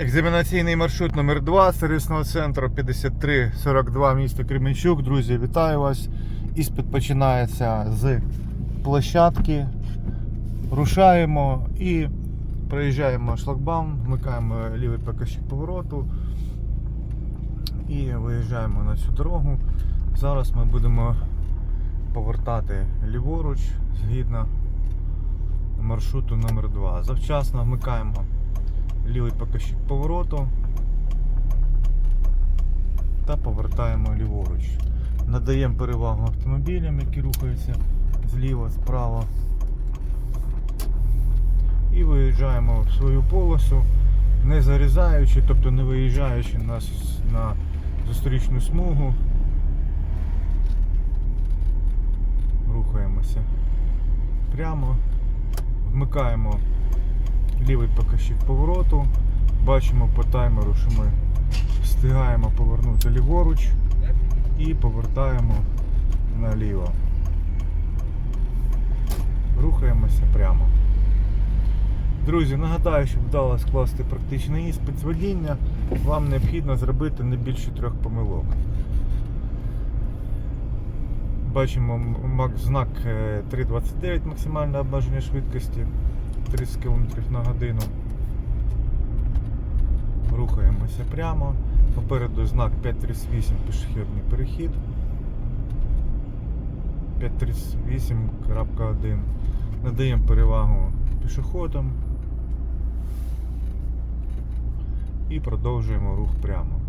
Екзаменаційний маршрут номер 2 сервісного центру 5342 місто Кременчук. Друзі, вітаю вас. Іспит починається з площадки. Рушаємо і проїжджаємо шлагбаум, вмикаємо лівий показчик повороту і виїжджаємо на цю дорогу. Зараз ми будемо повертати ліворуч згідно маршруту номер 2 Завчасно вмикаємо лівий показчик повороту та повертаємо ліворуч. Надаємо перевагу автомобілям, які рухаються зліва, справа. І виїжджаємо в свою полосу, не зарізаючи, тобто не виїжджаючи на, на зустрічну смугу. Рухаємося прямо, вмикаємо лівий показчик повороту. Бачимо по таймеру, що ми встигаємо повернути ліворуч і повертаємо наліво. Рухаємося прямо. Друзі, нагадаю, щоб вдало скласти практичний іспит з водіння, вам необхідно зробити не більше трьох помилок. Бачимо знак е, 3.29 максимальне обмеження швидкості 30 км на годину. Рухаємося прямо. Попереду знак 538 пішохідний перехід. 538.1. Надаємо перевагу пішоходам і продовжуємо рух прямо.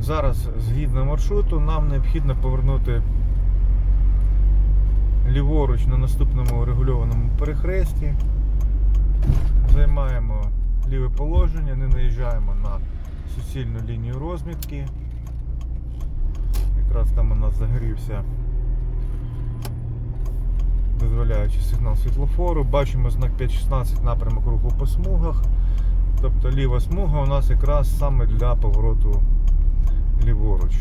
Зараз, згідно маршруту, нам необхідно повернути ліворуч на наступному регульованому перехресті. Займаємо ліве положення, не наїжджаємо на суцільну лінію розмітки. Якраз там у нас загорівся дозволяючи сигнал світлофору. Бачимо знак 5.16 напрямок руху по смугах. Тобто ліва смуга у нас якраз саме для повороту ліворуч.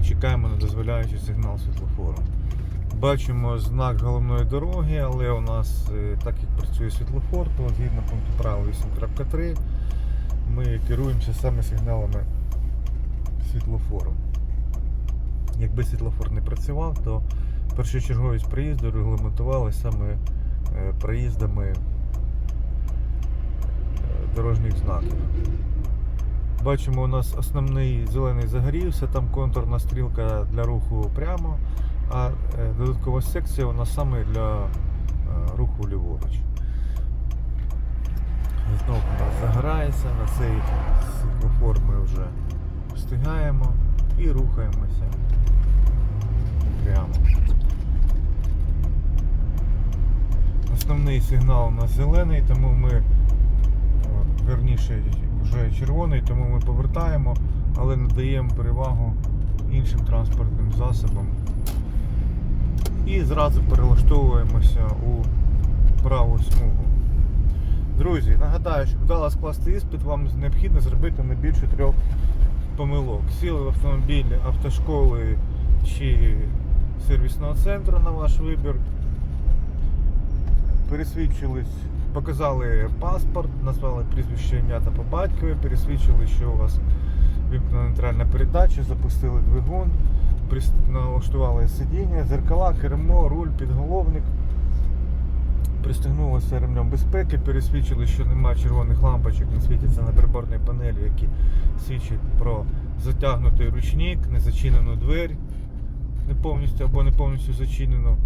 І чекаємо на дозволяючий сигнал світлофору. Бачимо знак головної дороги, але у нас, е, так як працює світлофор, то згідно пункту правил 8.3 ми керуємося саме сигналами світлофору. Якби світлофор не працював, то першочерговість проїзду регламентували саме е, проїздами е, дорожніх знаків. Бачимо, у нас основний зелений загорівся, там контурна стрілка для руху прямо, а е, додаткова секція у нас саме для е, руху ліворуч. Знову у нас загорається, на цей світлофор ми вже встигаємо і рухаємося прямо. Основний сигнал у нас зелений, тому ми верніше вже червоний, тому ми повертаємо, але надаємо перевагу іншим транспортним засобам. І зразу перелаштовуємося у праву смугу. Друзі, нагадаю, щоб вдало скласти іспит, вам необхідно зробити не більше трьох помилок. Сіли в автомобіль автошколи чи сервісного центру на ваш вибір. Пересвідчились, показали паспорт, назвали прізвище ім'я та по батькові, пересвідчили, що у вас вимкнена нейтральна передача, запустили двигун, налаштували сидіння, зеркала, кермо, руль, підголовник. Пристегнулися ремнем безпеки, пересвідчили, що немає червоних лампочок, не світяться на приборній панелі, які свідчать про затягнутий ручник, незачинену двері, не повністю або не повністю зачинену.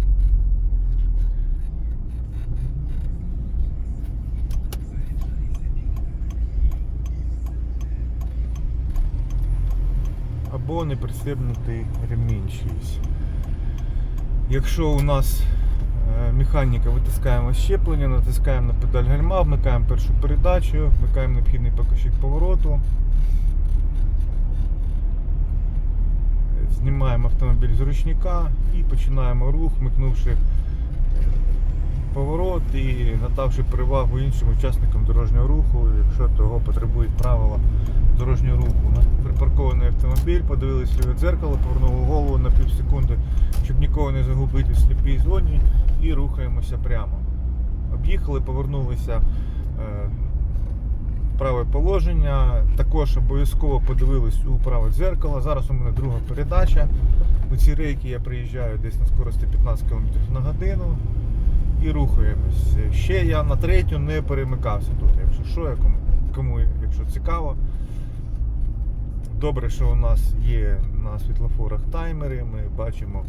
Або не пристебнутий ремінь чийсь. Якщо у нас е, механіка, витискаємо щеплення, натискаємо на педаль гальма, вмикаємо першу передачу, вмикаємо необхідний показчик повороту. Знімаємо автомобіль з ручника і починаємо рух, вмикнувши е, поворот і надавши перевагу іншим учасникам дорожнього руху, якщо того потребують правила дорожнього руху. Припаркований автомобіль, подивилися в дзеркало, повернули голову на пів секунди, щоб нікого не загубити у сліпій зоні і рухаємося прямо. Об'їхали, повернулися е, в праве положення. Також обов'язково подивились у праве дзеркало. Зараз у мене друга передача. У ці рейки я приїжджаю десь на скорості 15 км на годину і рухаємось. Ще я на третю не перемикався тут. Якщо що, я кому, кому якщо цікаво. Добре, що у нас є на світлофорах таймери, ми бачимо,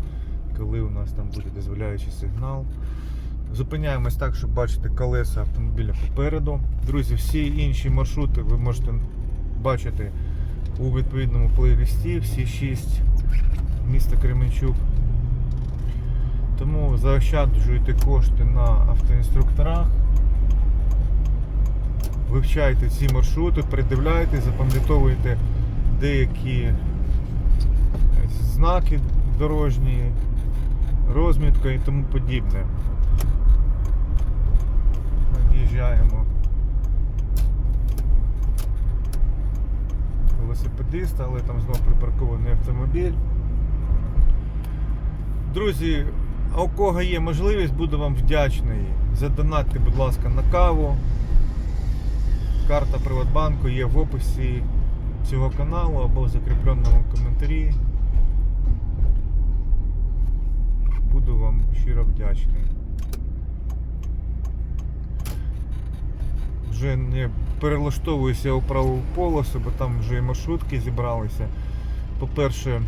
коли у нас там буде дозволяючий сигнал. Зупиняємось так, щоб бачити колеса автомобіля попереду. Друзі, всі інші маршрути ви можете бачити у відповідному плейлисті, всі 6 міста Кременчук. Тому заощаджуйте кошти на автоінструкторах. Вивчайте ці маршрути, придивляйте, запам'ятовуйте деякі знаки дорожні, розмітка і тому подібне. В'їжджаємо. Велосипедиста, але там знову припаркований автомобіль. Друзі, а у кого є можливість, буду вам вдячний. Задонатьте, будь ласка, на каву. Карта Приватбанку є в описі цього каналу або в закріпленому коментарі. Буду вам щиро вдячний. Вже не перелаштовуюся у праву полосу, бо там вже і маршрутки зібралися. По-перше,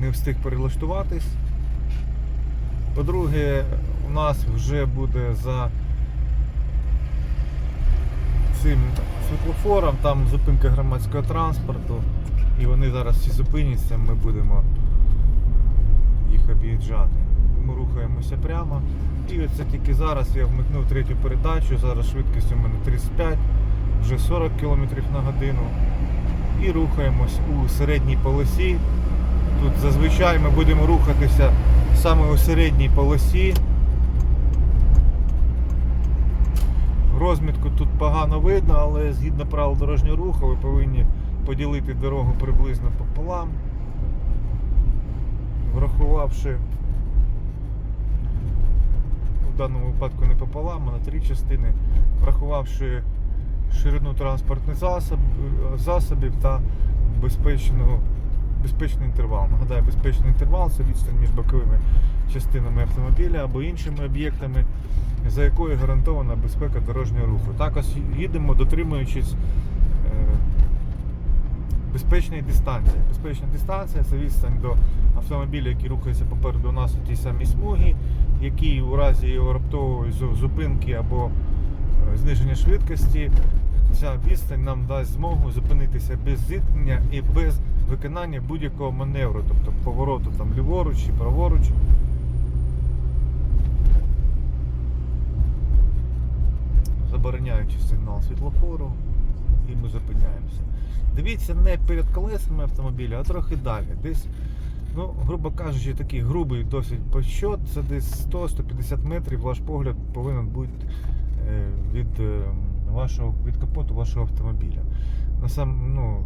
не встиг перелаштуватись. По-друге, у нас вже буде за цим світлофором, там зупинка громадського транспорту, і вони зараз всі зупиняться, ми будемо їх об'їжджати. Ми рухаємося прямо. І оце тільки зараз я вмикнув третю передачу, зараз швидкість у мене 35, вже 40 км на годину. І рухаємось у середній полосі. Тут зазвичай ми будемо рухатися саме у середній полосі. Розмітку тут погано видно, але згідно правил дорожнього руху ви повинні поділити дорогу приблизно пополам, врахувавши в даному випадку не пополам, а на три частини, врахувавши ширину транспортних засоб, засобів та безпечну, безпечний інтервал. Нагадаю, безпечний інтервал це відстань між боковими частинами автомобіля або іншими об'єктами, за якою гарантована безпека дорожнього руху. Також їдемо, дотримуючись е, безпечної дистанції. Безпечна дистанція це відстань до автомобіля, який рухається попереду нас у тій самій смугі, який у разі його раптової зупинки або е, зниження швидкості, ця відстань нам дасть змогу зупинитися без зіткнення і без виконання будь-якого маневру, тобто повороту там ліворуч чи праворуч. Забороняючи сигнал світлофору, і ми зупиняємося. Дивіться не перед колесами автомобіля, а трохи далі. Десь, ну, грубо кажучи, такий грубий досить посчот, це десь 100-150 метрів ваш погляд повинен бути е, від, е, вашого, від капоту вашого автомобіля. Насам, ну,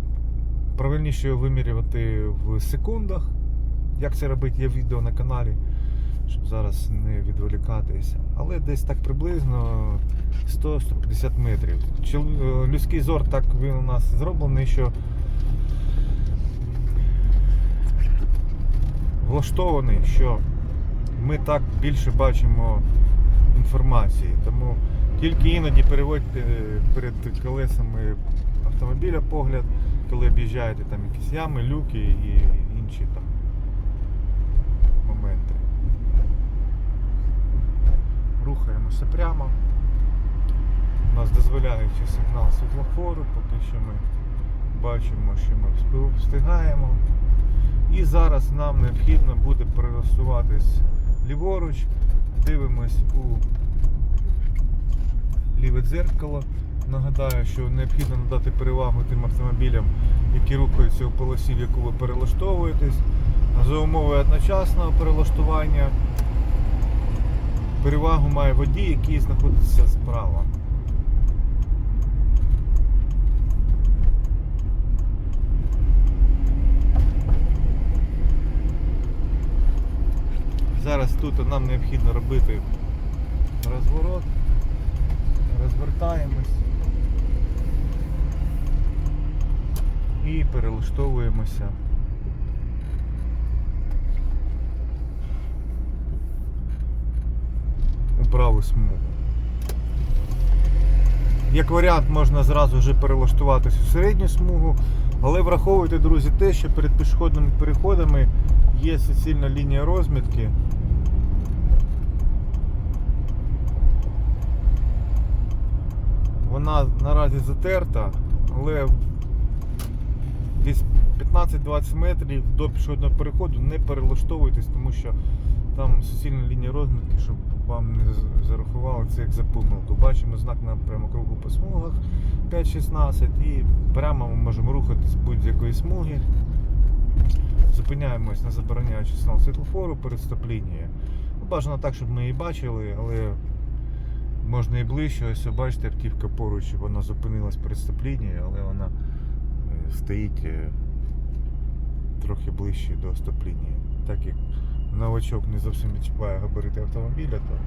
правильніше вимірювати в секундах. Як це робити, є відео на каналі, щоб зараз не відволікатися. Але десь так приблизно 100-150 метрів. Е, Людський зор так він у нас зроблений, що влаштований, що ми так більше бачимо інформації. Тому тільки іноді переводьте перед колесами автомобіля погляд, коли об'їжджаєте там якісь ями, люки і інші там моменти. Рухаємося прямо. Нас дозволяючи сигнал світлофору, поки що ми бачимо, що ми встигаємо. І зараз нам необхідно буде пересуватись ліворуч, дивимось у ліве дзеркало. Нагадаю, що необхідно надати перевагу тим автомобілям, які рухаються у полосі, в яку ви перелаштовуєтесь. За умови одночасного перелаштування перевагу має водій, який знаходиться справа. Зараз тут нам необхідно робити розворот. Розвертаємось і перелаштовуємося. у праву смугу. Як варіант, можна зразу вже перелаштуватись у середню смугу, але враховуйте, друзі, те, що перед пішохідними переходами є суцільна лінія розмітки. Вона наразі затерта, але десь 15-20 метрів до пішохідного переходу не перелаштовуйтесь, тому що там суцільна лінія розмітки, щоб вам не зарахували це як за помилку. Бачимо знак на прямокругу по смугах 5-16 і прямо ми можемо рухатись будь-якої смуги. Зупиняємось на забороняючий сигнал світлофору перед стоп-лінією. Ну, Бажано так, щоб ми її бачили, але можна і ближче. Ось бачите, автівка поруч, вона зупинилась перед стоп-лінією, але вона е, стоїть е, трохи ближче до стоп-лінії. Так як новачок не зовсім відчуває габарити автомобіля, то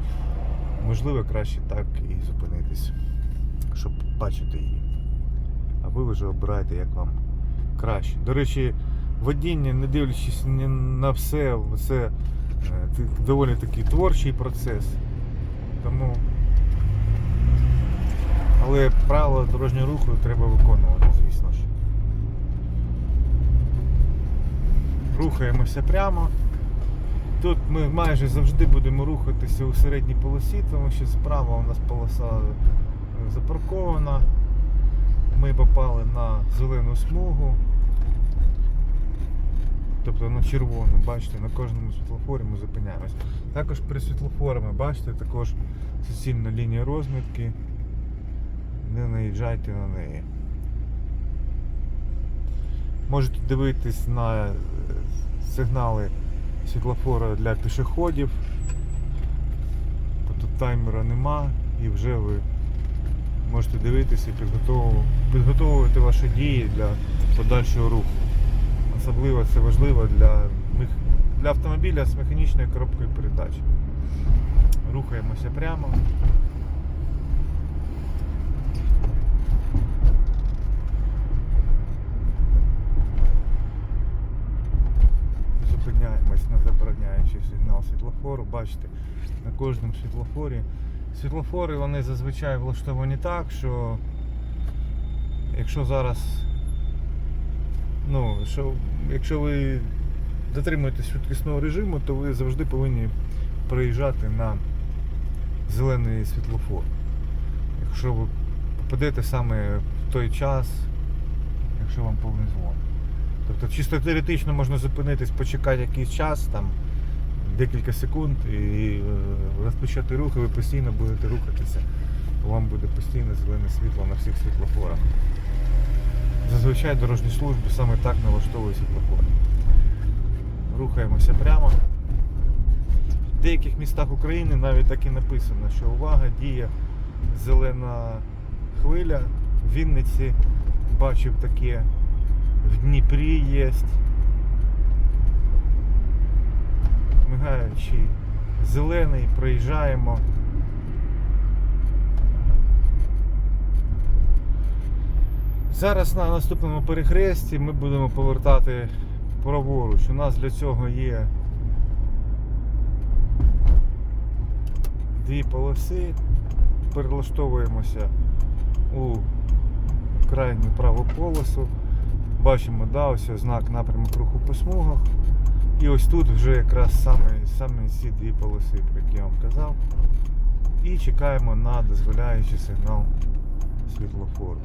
можливо краще так і зупинитись, щоб бачити її. А ви вже обираєте, як вам краще. До речі, водіння, не дивлячись на все, це е, доволі такий творчий процес. Тому. Але правила дорожнього руху треба виконувати, звісно ж. Рухаємося прямо. Тут ми майже завжди будемо рухатися у середній полосі, тому що справа у нас полоса е, запаркована. Ми попали на зелену смугу. Тобто на червону, бачите, на кожному світлофорі ми зупиняємось. Також перед світлофорами, бачите, також суцільна лінія розмітки. Не наїжджайте на неї. Можете дивитись на е, сигнали світлофора для пішоходів. Тобто таймера нема і вже ви можете дивитися і підготову- підготовувати ваші дії для подальшого руху. Особливо це важливо для, для автомобіля з механічною коробкою передач. Рухаємося прямо. Зупиняємось на забороняючий сигнал світлофору. Бачите, на кожному світлофорі. Світлофори вони зазвичай влаштовані так, що якщо зараз, ну, що, якщо ви дотримуєтесь швидкісного режиму, то ви завжди повинні проїжджати на зелений світлофор. Якщо ви попадете саме в той час, якщо вам повезло. Тобто чисто теоретично можна зупинитись, почекати якийсь час, там декілька секунд і е, розпочати рух, і ви постійно будете рухатися. Вам буде постійно зелене світло на всіх світлофорах. Зазвичай дорожні служби саме так налаштовують світлофори. Рухаємося прямо. В деяких містах України навіть так і написано, що увага, діє зелена хвиля. В Вінниці бачив таке, в Дніпрі є. Мигаючий зелений, проїжджаємо. Зараз на наступному перехресті ми будемо повертати праворуч. У нас для цього є дві полоси. Перелаштовуємося у крайню праву полосу. Бачимо, да, ось знак напрямок руху по смугах. І ось тут вже якраз саме, саме ці дві полоси, про які я вам казав. І чекаємо на дозволяючий сигнал світлофору.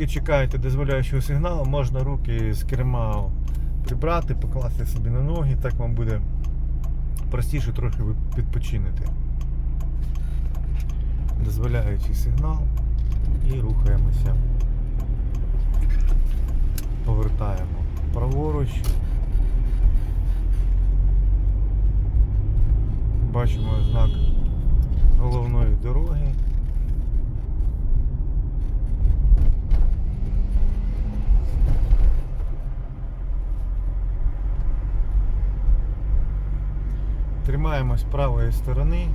Поки чекаєте дозволяючого сигналу, можна руки з керма прибрати, покласти собі на ноги, так вам буде простіше трохи ви відпочинете. Дозволяючий сигнал і рухаємося. повертаємо праворуч. Бачимо знак головної дороги. Тримаємось правої сторони.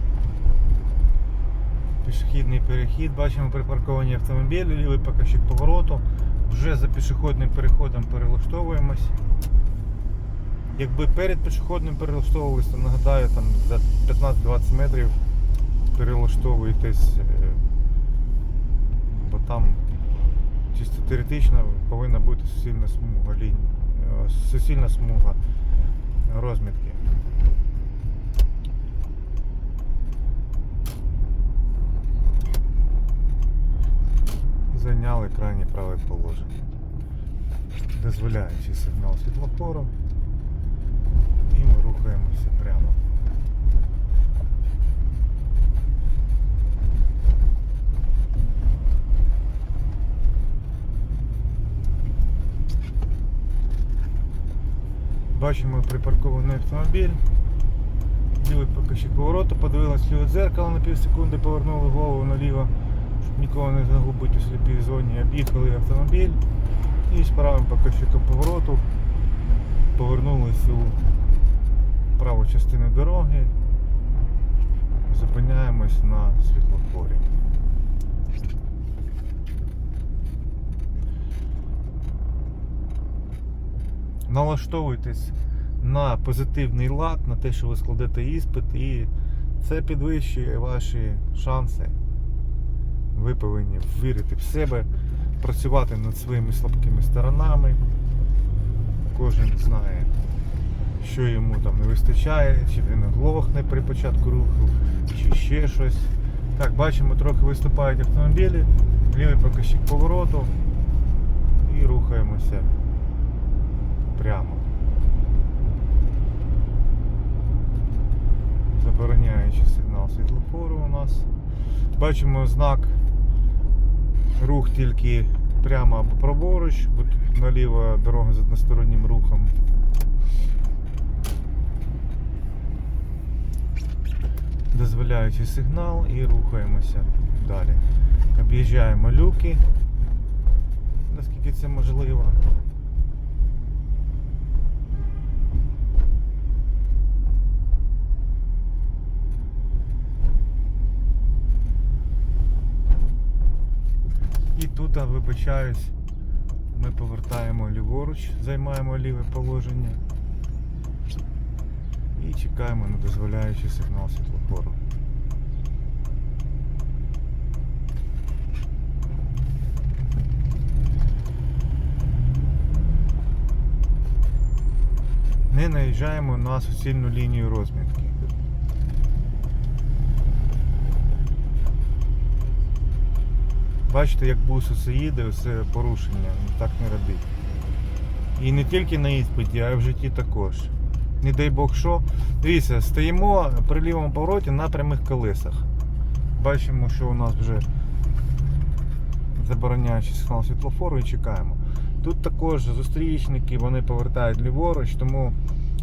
Пішохідний перехід. Бачимо припарковані автомобілі, лівий покажчик повороту. Вже за пішохідним переходом перелаштовуємось. Якби перед пішохідним перелаштовувалися, то нагадаю, там за 15-20 метрів перелаштовуєтесь, е, бо там чисто теоретично повинна бути суцільна смуга лінь, е, суцільна смуга розмітки. Зайняли крайнє праве положення. Дозволяючи сигнал світлофору. І ми рухаємося прямо. Бачимо припаркований автомобіль. Лівий покажчик повороту, подивилась ліве дзеркало на пів секунди, повернули голову наліво, щоб нікого не загубити у сліпій зоні. Об'їхали автомобіль і з правим покажчиком повороту повернулись у праву частину дороги. Зупиняємось на світлофорі. Налаштовуйтесь на позитивний лад, на те, що ви складете іспит, і це підвищує ваші шанси. Ви повинні вірити в себе, працювати над своїми слабкими сторонами. Кожен знає, що йому там не вистачає, чи він глохне при початку руху, чи ще щось. Так, бачимо, трохи виступають автомобілі, лівий покажчик повороту і рухаємося прямо. Забороняючи сигнал світлофору у нас. Бачимо знак рух тільки прямо або праворуч, бо тут наліво дорога з одностороннім рухом. Дозволяючи сигнал і рухаємося далі. Об'їжджаємо люки, наскільки це можливо. І тут, вибачаюсь, ми повертаємо ліворуч, займаємо ліве положення і чекаємо на дозволяючий сигнал світлофору. Не наїжджаємо на суцільну лінію розмітки. Бачите, як бус їде, все порушення, так не робіть. І не тільки на іспиті, а й в житті також. Не дай Бог що. Дивіться, стоїмо при лівому повороті на прямих колесах. Бачимо, що у нас вже забороняючий сигнал світлофору і чекаємо. Тут також зустрічники, вони повертають ліворуч, тому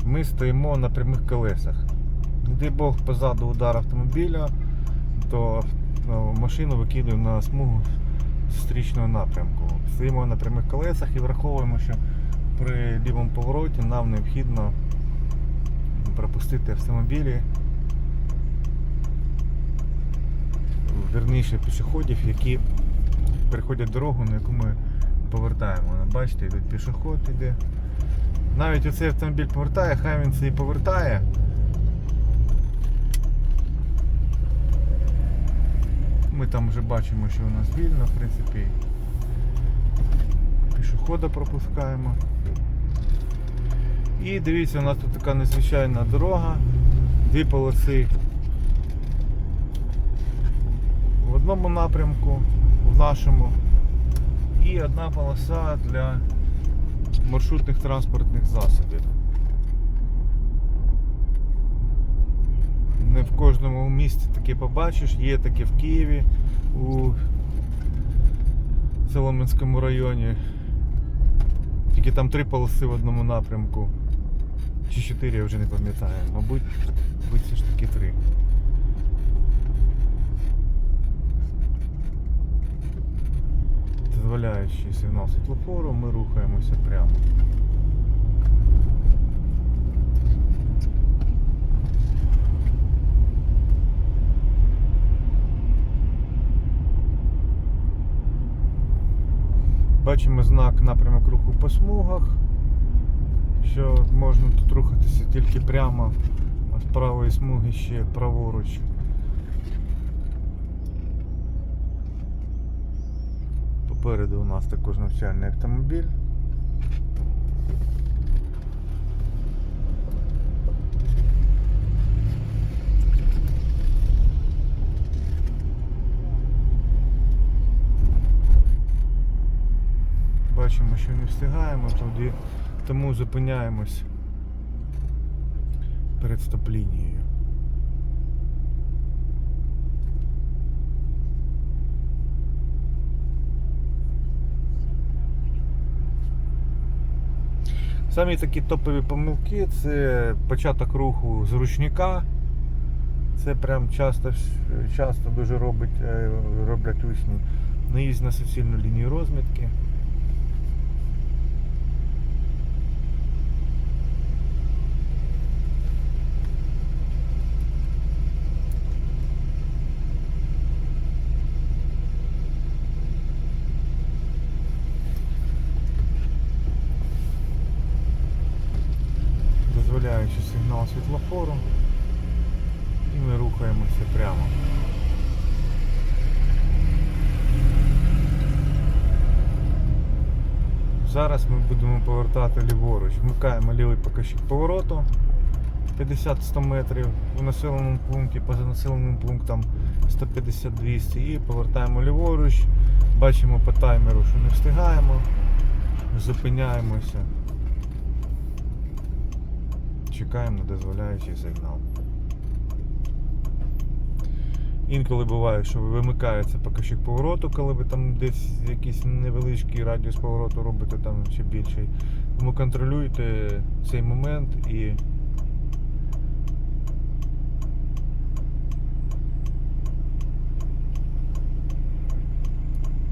ми стоїмо на прямих колесах. Не дай Бог позаду удар автомобіля, то машину викидує на смугу зустрічного напрямку. Стоїмо на прямих колесах і враховуємо, що при лівому повороті нам необхідно пропустити автомобілі, верніше пішоходів, які переходять дорогу, на яку ми повертаємо. Бачите, йде пішоход іде. Навіть оцей автомобіль повертає, хай він це і повертає. Ми там вже бачимо, що у нас вільно, в принципі. Пішохода пропускаємо. І дивіться, у нас тут така незвичайна дорога, дві полоси в одному напрямку, в нашому, і одна полоса для маршрутних транспортних засобів. Не в кожному місті таке побачиш, є таке в Києві у Солом'янському районі. Тільки там три полоси в одному напрямку. Чи чотири, я вже не пам'ятаю. Мабуть, мабуть, все ж таки три. Дозволяючи сигнал світлофору, ми рухаємося прямо. Бачимо знак напрямок руху по смугах, що можна тут рухатися тільки прямо, з правої смуги ще праворуч. Попереду у нас також навчальний автомобіль. Бачимо, що не встигаємо, тоді тому зупиняємось перед стоп-лінією. Самі такі топові помилки це початок руху з ручника. Це прям часто, часто дуже робить, е, роблять учні. Наїзд на суцільну лінію розмітки. дозволяючи сигнал світлофору. І ми рухаємося прямо. Зараз ми будемо повертати ліворуч. Вмикаємо лівий покажчик повороту 50-100 метрів в населеному пункті, поза населеним пунктом 150-200 і повертаємо ліворуч. Бачимо по таймеру, що не встигаємо. Зупиняємося. Чекаємо на дозволяючий сигнал. Інколи буває, що вимикається покажчик повороту, коли ви там десь якийсь невеличкий радіус повороту робите там чи більший. Тому контролюйте цей момент і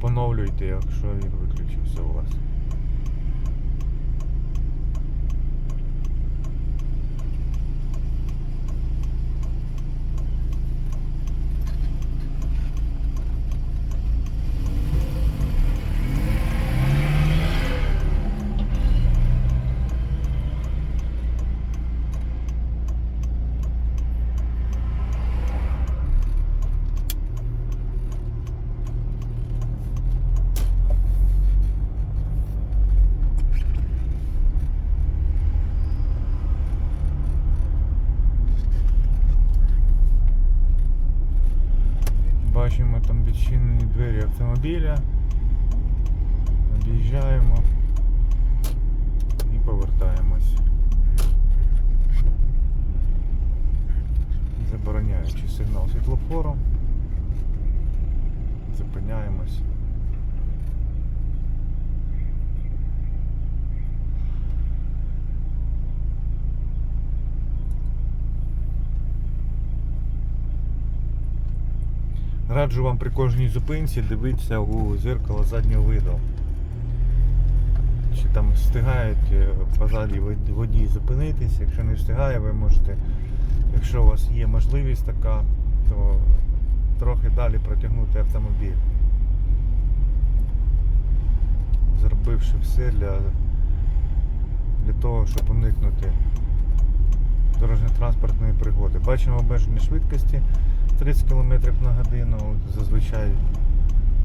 поновлюйте, якщо він виключився у вас. Бачимо там відчинені двері автомобіля. Об'їжджаємо і повертаємось. Забороняючи сигнал світлофору. Зупиняємось. Раджу вам при кожній зупинці дивитися у зеркало заднього виду. Чи там встигають е, позаді водій зупинитися, якщо не встигає, ви можете, якщо у вас є можливість така, то трохи далі протягнути автомобіль. Зробивши все для, для того, щоб уникнути дорожньо-транспортної пригоди. Бачимо обмежені швидкості 30 км на годину. Зазвичай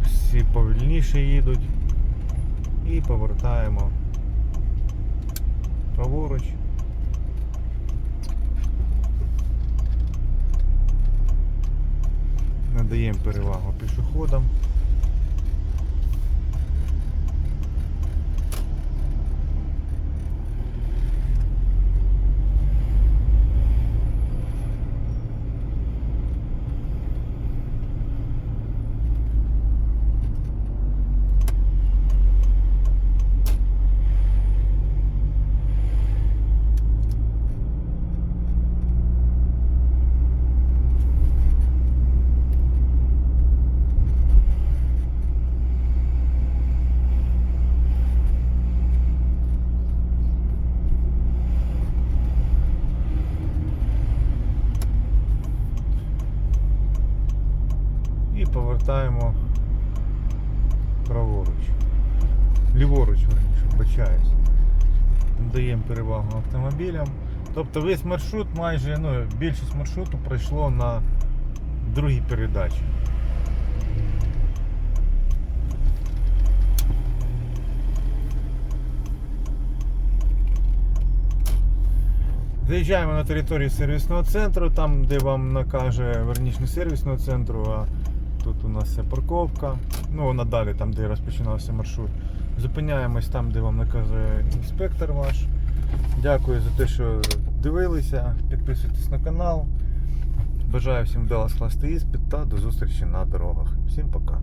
всі повільніше їдуть. І повертаємо праворуч. Надаємо перевагу пішоходам. Повертаємо праворуч. Ліворуч, верніше, вбачаюсь. Даємо перевагу автомобілям. Тобто весь маршрут майже, ну, більшість маршруту пройшло на другій передачі. Заїжджаємо на територію сервісного центру, там, де вам накаже, верніше сервісного центру, а тут у нас є парковка. Ну, вона далі, там, де розпочинався маршрут. Зупиняємось там, де вам наказує інспектор ваш. Дякую за те, що дивилися. Підписуйтесь на канал. Бажаю всім вдало скласти іспит та до зустрічі на дорогах. Всім пока.